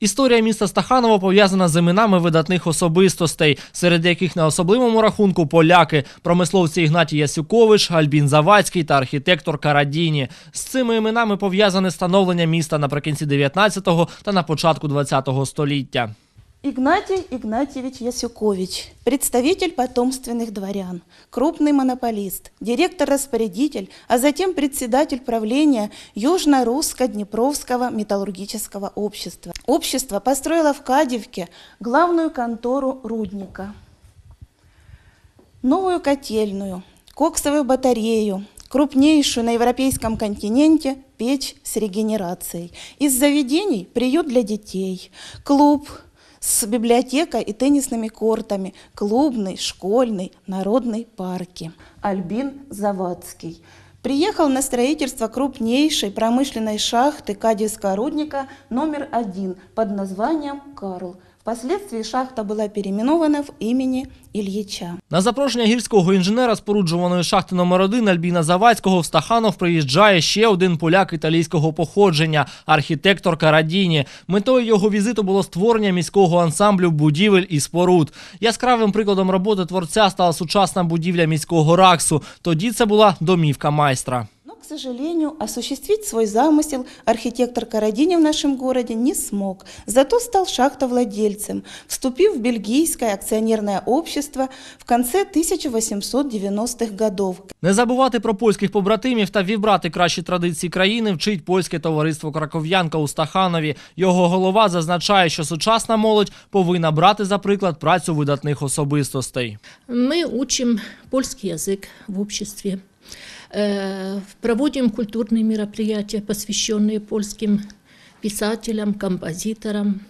Історія міста Стаханово пов'язана з іменами видатних особистостей, серед яких на особливому рахунку поляки, промисловці Ігнатій Ясюкович, Альбін Завадський та архітектор Карадіні. З цими іменами пов'язане становлення міста наприкінці 19-го та на початку 20-го століття. Игнатий Игнатьевич Ясюкович, представитель потомственных дворян, крупный монополист, директор-распорядитель, а затем председатель правления Южно-Русско-Днепровского металлургического общества. Общество построило в Кадевке главную контору рудника, новую котельную, коксовую батарею, крупнейшую на европейском континенте печь с регенерацией. Из заведений приют для детей, клуб с библиотекой и теннисными кортами, клубный, школьный, народный парки. Альбин Завадский. Приехал на строительство крупнейшей промышленной шахты Кадьевского рудника номер один под названием «Карл». Впоследствии шахта была переименована в имени Ильича. На запрошення гірського інженера споруджуваної шахти номер 1 Альбіна Завадського в Стаханов приїжджає ще один поляк італійського походження архітектор Карадіні. Метою його візиту було створення міського ансамблю будівель і споруд. Яскравим прикладом роботи творця стала сучасна будівля міського раксу. Тоді це була домівка майстра Но, к сожалению, осуществить свой замысел архитектор Карадини в нашем городе не смог. Зато стал шахтовладельцем, вступив в бельгийское акционерное общество в конце 1890-х годов. Не забувати про польських побратимів та вібрати кращі традиції країни вчить польське товариство Краков'янка у Стаханові. Його голова зазначає, що сучасна молодь повинна брати за приклад працю видатних особистостей. Мы учим польский язык в обществе, э, проводим культурные мероприятия, посвященные польским писателям, композиторам,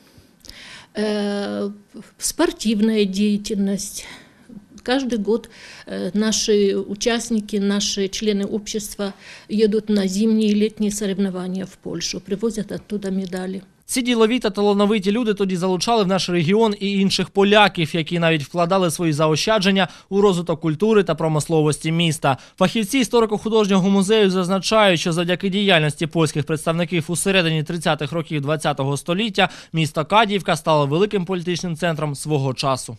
э, спортивная деятельность. Каждый год э, наши участники, наши члены общества едут на зимние и летние соревнования в Польшу, привозят оттуда медали. Ці ділові та талановиті люди тоді залучали в наш регіон і інших поляків, які навіть вкладали свої заощадження у розвиток культури та промисловості міста. Фахівці історико-художнього музею зазначають, що завдяки діяльності польських представників у середині 30-х років ХХ століття місто Кадіївка стало великим політичним центром свого часу.